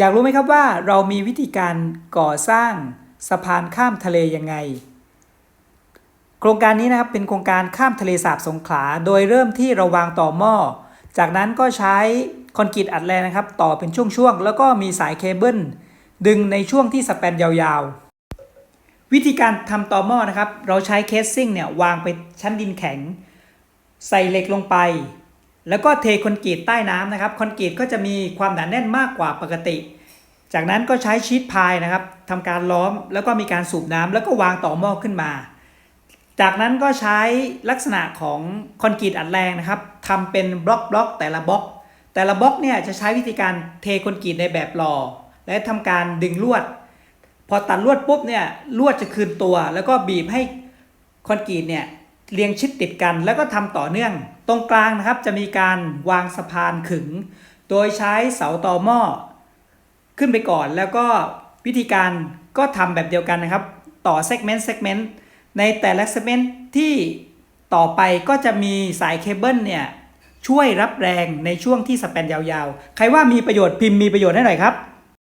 อยากรู้ไหมครับว่าเรามีวิธีการก่อสร้างสะพานข้ามทะเลยังไง โครงการนี้นะครับเป็นโครงการข้ามทะเลสาบสงขลา โดยเริ่มที่เราวางต่อหม้อ จากนั้นก็ใช้คอนกรีตอัดแรงนะครับ ต่อเป็นช่วงๆ แล้วก็มีสายเคเบิลดึงในช่วงที่สแปนยาวๆ วิธีการทำต่อหม้อนะครับ เราใช้เคสซิ่งเนี่ยวางไปชั้นดินแข็ง ใส่เหล็กลงไป แล้วก็เทคอนกรีตใต้น้ำนะครับคอนกรีตก็จะมีความหนาแน่นมากกว่าปกติ จากนั้นก็ใช้ชีทพายนะครับทำการล้อมแล้วก็มีการสูบน้ำแล้วก็วางต่อหม้อขึ้นมา จากนั้นก็ใช้ลักษณะของคอนกรีตอัดแรงนะครับทำเป็นบล็อกบล็อกแต่ละบล็อก แต่ละบล็อกเนี่ยจะใช้วิธีการเทคอนกรีตในแบบหล่อและทำการดึงลวด พอตัดลวดปุ๊บเนี่ยลวดจะคืนตัว แล้วก็บีบให้คอนกรีตเนี่ย เรียงชิดติดกันแล้วก็ทำต่อเนื่อง ตรงกลางนะครับจะมีการวางสะพานขึง โดยใช้เสาต่อหม้อ ขึ้นไปก่อนแล้วก็วิธีการก็ทำแบบเดียวกันนะครับ ต่อเซกเมนต์เซกเมนต์ในแต่ละเซกเมนต์ที่ต่อไปก็จะมีสายเคเบิลเนี่ยช่วยรับแรงในช่วงที่สแปนยาวๆ ใครว่ามีประโยชน์พิมพ์มีประโยชน์ให้หน่อยครับ